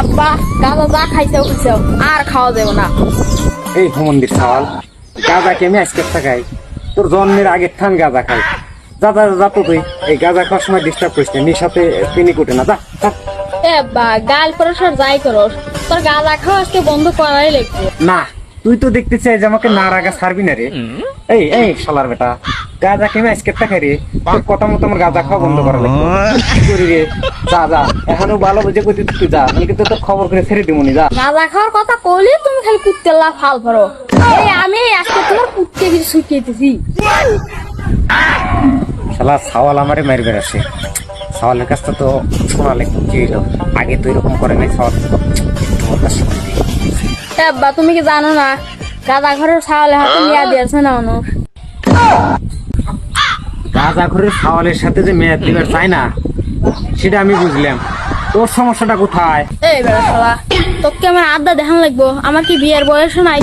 আব্বা গাঁজা যা খাইছেও খাইছেও আর খাওয়া যাবে না। এই ভ্রমন্দির সওয়াল গাঁজা কে আজকে থাকাই তোর জন্মের আগের থান গাঁজা খাই। যা যা যা তো তুই। এই গাঁজা খাওয়ার সময় ডিস্টার্ব করিস না নিশাতে পিনি কুটে না। যা। এ আব্বা গাল করস আর যাই করস। তোর গাঁজা খাওয়া আজকে বন্ধ করাই লাগবে। না তুই তো দেখতে চাই যে আমাকে না রাগা ছাড়বি না রে। এই এই শালার বেটা। গাঁজা কেমে আজকে থাকাই রে তোর কথা মতো আমার গাঁজা খাওয়া বন্ধ করা লাগবে। কি করি রে? যা যা এখনও ভালো বুঝে কই তুই যা আমি কিন্তু তোর খবর করে ছেড়ে দিবনি যা। গাঁজা খাওয়ার কথা কইলে তুমি খালি কুত্তেলা ফাল ভরো এই আমি আজকে তোমার কুত্তে কিছু শুকিয়েছি শালা সাওয়াল আমারে মারবে আসে সাওয়ালের কাছটা তো কি হইল? আগে তো এরকম করে নাই সাওয়াল। তোমার কাছে তুমি কি জানো না? গাঁজা ঘরের ছাওয়ালে হাতে নিয়ে দিয়েছে না মানুষ গাঁজা ঘরের সাওয়ালের সাথে যে মেয়াদ দিবার চাই না, সেটা আমি বুঝলাম। তোর সমস্যাটা কোথায়? এই বেড়া তোকে আমার আড্ডা দেখান লাগবো, আমার কি বিয়ের বয়স নাই?